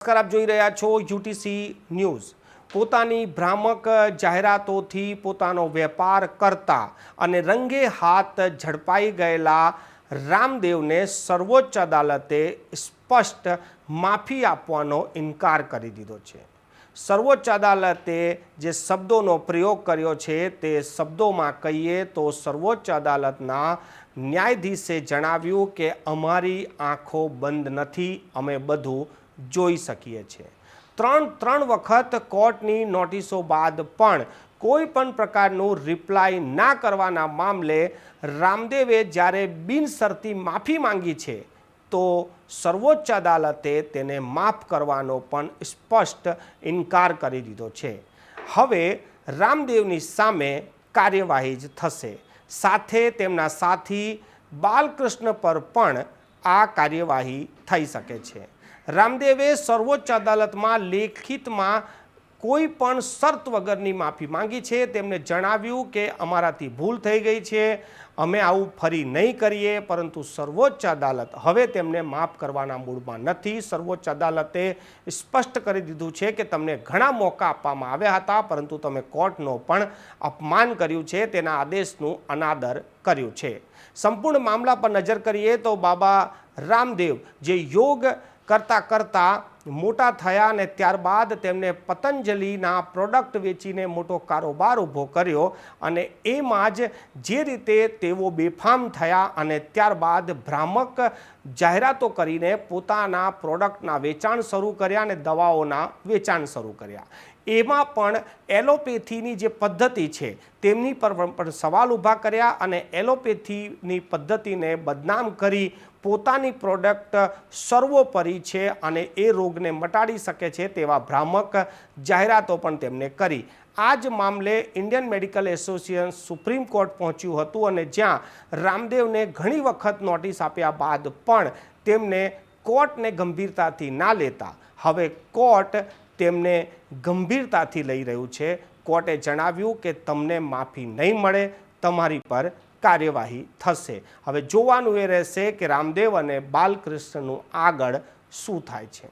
નમસ્કાર, આપ જોઈ રહ્યા છો યુટીસી ન્યૂઝ. પોતાની ભ્રામક જાહેરાતોથી પોતાનો વેપાર કરતા અને રંગે હાથ ઝડપાઈ ગયેલા રામદેવને સર્વોચ્ચ અદાલતે સ્પષ્ટ માફી આપવાનો ઇનકાર કરી દીધો છે. સર્વોચ્ચ અદાલતે જે શબ્દોનો પ્રયોગ કર્યો છે તે શબ્દોમાં કહીએ તો સર્વોચ્ચ અદાલતના ન્યાયાધીશે જણાવ્યું કે અમારી આંખો બંધ નથી, અમે બધું જોઈ શકીએ છીએ. ત્રણ ત્રણ વખત કોર્ટની નોટિસો બાદ પણ કોઈ પણ પ્રકારનું રિપ્લાય ના કરવાના મામલે રામદેવે જ્યારે બિનશરતી માફી માંગી છે, તો સર્વોચ્ચ અદાલતે તેને માફ કરવાનો પણ સ્પષ્ટ ઇનકાર કરી દીધો છે. હવે રામદેવની સામે કાર્યવાહી જ થશે. સાથે તેમના સાથી બાલકૃષ્ણ પર પણ આ કાર્યવાહી થઈ શકે છે. રામદેવે સર્વોચ્ચ અદાલતમાં લેખિતમાં કોઈ પણ શરત વગરની માફી માંગી છે. તેમણે જણાવ્યું કે અમારાથી ભૂલ થઈ ગઈ છે. અમે આવું ફરી નહીં કરીએ, પરંતુ સર્વોચ્ચ અદાલત હવે તેમને માફ કરવાના મૂડમાં નથી. સર્વોચ્ચ અદાલતે સ્પષ્ટ કરી દીધું છે કે તમને ઘણા મોકા આપવામાં આવ્યા હતા, પરંતુ તમે કોર્ટનો પણ અપમાન કર્યું છે. તેના આદેશનું અનાદર કર્યું છે. સંપૂર્ણ મામલા પર નજર કરીએ તો બાબા રામદેવ જે યોગ કરતાં કરતાં મોટા થયા અને ત્યારબાદ તેમણે પતંજલિના પ્રોડક્ટ વેચીને મોટો કારોબાર ઊભો કર્યો અને એમાં જ જે રીતે તેઓ બેફામ થયા અને ત્યારબાદ ભ્રામક જાહેરાતો કરીને પોતાના પ્રોડક્ટના વેચાણ શરૂ કર્યા અને દવાઓના વેચાણ શરૂ કર્યા. એમાં પણ એલોપેથીની જે પદ્ધતિ છે તેમની પર પણ સવાલ ઊભા કર્યા અને એલોપેથીની પદ્ધતિને બદનામ કરી પોતાની પ્રોડક્ટ સર્વોપરી છે અને એ રોગને મટાડી શકે છે તેવા ભ્રામક જાહેરાતો પણ તેમને કરી. આ જ મામલે Indian medical association supreme court પહોંચ્યું હતું અને જ્યાં રામદેવને ઘણી વખત નોટિસ આપ્યા બાદ પણ તેમને કોર્ટને ગંભીરતાથી ના લેતા. હવે કોર્ટ તેમને ગંભીરતાથી લઈ રહ્યું છે. કોર્ટે જણાવ્યું કે તમને માફી નહીં મળે, તમારી પર કાર્યવાહી થશે. હવે જોવાનું એ રહેશે કે રામદેવ અને બાલકૃષ્ણનું આગળ શું થાય છે.